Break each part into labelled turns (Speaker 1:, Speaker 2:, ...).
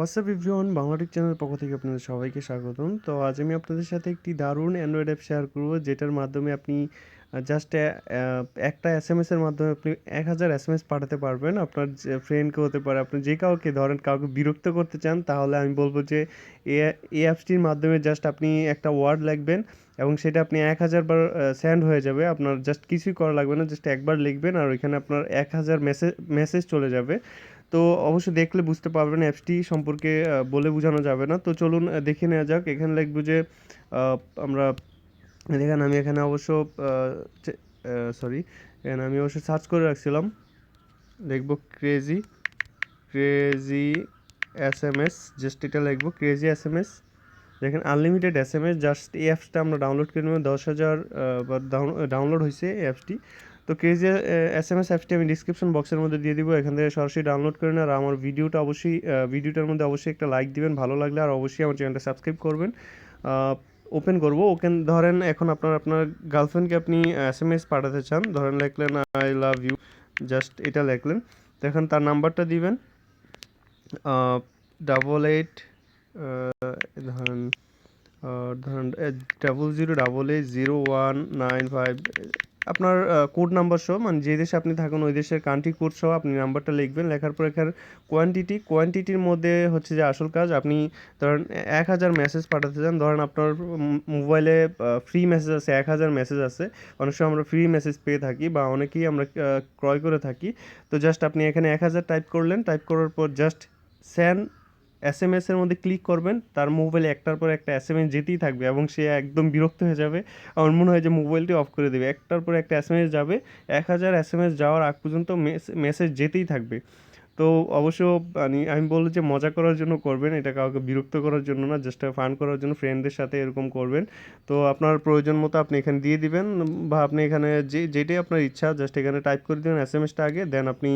Speaker 1: WhatsApp everyone বাংলাটিক channel পক্ষ থেকে আপনাদের সবাইকে স্বাগতম। তো আজ আমি আপনাদের সাথে একটি দারুণ অ্যান্ড্রয়েড অ্যাপ শেয়ার করব, যেটার মাধ্যমে আপনি জাস্ট একটা এস এম এসের মাধ্যমে আপনি এক হাজার এস এম এস পাঠাতে পারবেন। আপনার ফ্রেন্ডকে হতে পারে, আপনি যে কাউকে, ধরেন কাউকে বিরক্ত করতে চান, তাহলে আমি বলব যে এই অ্যাপসটির মাধ্যমে জাস্ট আপনি একটা ওয়ার্ড লিখবেন এবং সেটা আপনি এক হাজার বার হয়ে যাবে। আপনার জাস্ট কিছুই করা লাগবে না জাস্ট একবার লিখবেন আর ওইখানে আপনার এক হাজার মেসেজ মেসেজ চলে যাবে। তো অবশ্যই দেখলে বুঝতে পারবেন অ্যাপসটি সম্পর্কে বলে বোঝানো যাবে না। তো চলুন দেখে নেওয়া যাক। এখানে লিখব যে আমরা দেখেন আমি এখানে অবশ্য সরি এখানে আমি অবশ্য সার্চ করে রাখছিলাম। দেখব crazy crazy S M S just এটা লিখব ক্রেজি এস এম এস দেখেন unlimited S M S just এই অ্যাপসটা আমরা ডাউনলোড করে নেব। দশ হাজার ডাউনলোড হয়েছে এই অ্যাপসটি তো ক্রেজি এস এম এস অ্যাপসটি আমি ডিসক্রিপশন বক্সের মধ্যে দিয়ে দিব, এখান থেকে সরাসরি ডাউনলোড করে আর আমার ভিডিওটা অবশ্যই ভিডিওটার মধ্যে অবশ্যই একটা লাইক দিবেন, ভালো লাগলে আর অবশ্যই আমার চ্যানেলটা সাবস্ক্রাইব করবেন। ওপেন করব। ওকেন ধরেন এখন আপনার আপনার গার্লফ্রেন্ডকে আপনি এস এম এস পাঠাতে চান, ধরেন লিখলেন আই লাভ ইউ জাস্ট এটা লিখলেন। তো এখন তার নাম্বারটা দিবেন। ডাবল এইট ধরেন ধরেন double zero double eight zero one nine five আপনার কোড নাম্বার সহ মানে যে দেশে আপনি থাকুন, ওই দেশের কান্ট্রি কোড সহ আপনি নাম্বারটা লিখবেন। লেখার পর এখানে কোয়ান্টিটি কোয়ান্টিটির মধ্যে হচ্ছে যে আসল কাজ, আপনি ধরেন এক হাজার মেসেজ পাঠাতে চান। ধরেন আপনার মোবাইলে ফ্রি মেসেজ আছে, এক হাজার মেসেজ আছে। অনেক সময় আমরা ফ্রি মেসেজ পেয়ে থাকি বা অনেকেই আমরা ক্রয় করে থাকি। তো জাস্ট আপনি এখানে এক হাজার টাইপ করলেন। টাইপ করার পর জাস্ট স্যান এস এম এসের মধ্যে ক্লিক করবেন, তার মোবাইলে একটার পর একটা এস এম এস যেতেই থাকবে এবং সে একদম বিরক্ত হয়ে যাবে। আমার মনে হয় যে মোবাইলটি অফ করে দেবে। একটার পর একটা এস এম এস যাবে, এক হাজার এস এম এস যাওয়ার আগ পর্যন্ত মেসেজ যেতেই থাকবে। তো অবশ্য মানে আমি বলব যে মজা করার জন্য করবেন, এটা কাউকে বিরক্ত করার জন্য না জাস্ট ফান করার জন্য ফ্রেন্ডদের সাথে এরকম করবেন। তো আপনার প্রয়োজন মতো আপনি এখানে দিয়ে দিবেন, বা আপনি এখানে যে, যেটাই আপনার ইচ্ছা জাস্ট এখানে টাইপ করে দেবেন এস এম এসটা আগে দেন আপনি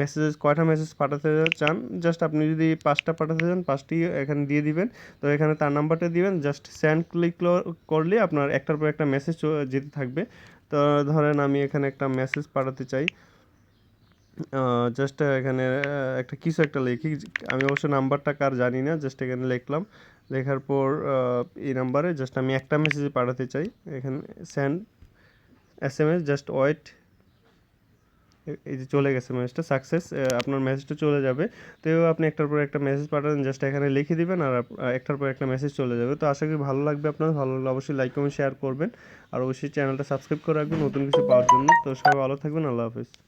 Speaker 1: মেসেজেস কয়টা মেসেজ পাঠাতে চান জাস্ট আপনি যদি পাঁচটা পাঠাতে চান, পাঁচটি এখানে দিয়ে দিবেন। তো এখানে তার নাম্বারটা দিবেন জাস্ট স্যান্ড ক্লিক করলে আপনার একটার পর একটা মেসেজ যেতে থাকবে। তো ধরেন আমি এখানে একটা মেসেজ পাঠাতে চাই। জাস্ট এখানে একটা কিছু একটা লিখি। আমি অবশ্য নাম্বারটা কার জানি না জাস্ট এখানে লিখলাম। লেখার পর এই নাম্বারে জাস্ট আমি একটা মেসেজ পাঠাতে চাই। এখানে send S M S just wait এই যে চলে গেছে মেসেজটা সাকসেস আপনার মেসেজটা চলে যাবে। তো আপনি একটার পর একটা মেসেজ পাঠাবেন জাস্ট এখানে লিখে দিবেন আর একটার পর একটা মেসেজ চলে যাবে। তো আশা করি ভালো লাগবে আপনার, ভালো লাগলে অবশ্যই লাইক কমেন্ট শেয়ার করবেন। আর অবশ্যই চ্যানেলটা সাবস্ক্রাইব করে রাখবেন, নতুন কিছু পাওয়ার জন্য। তো সবাই ভালো থাকবেন, আল্লাহ হাফিজ।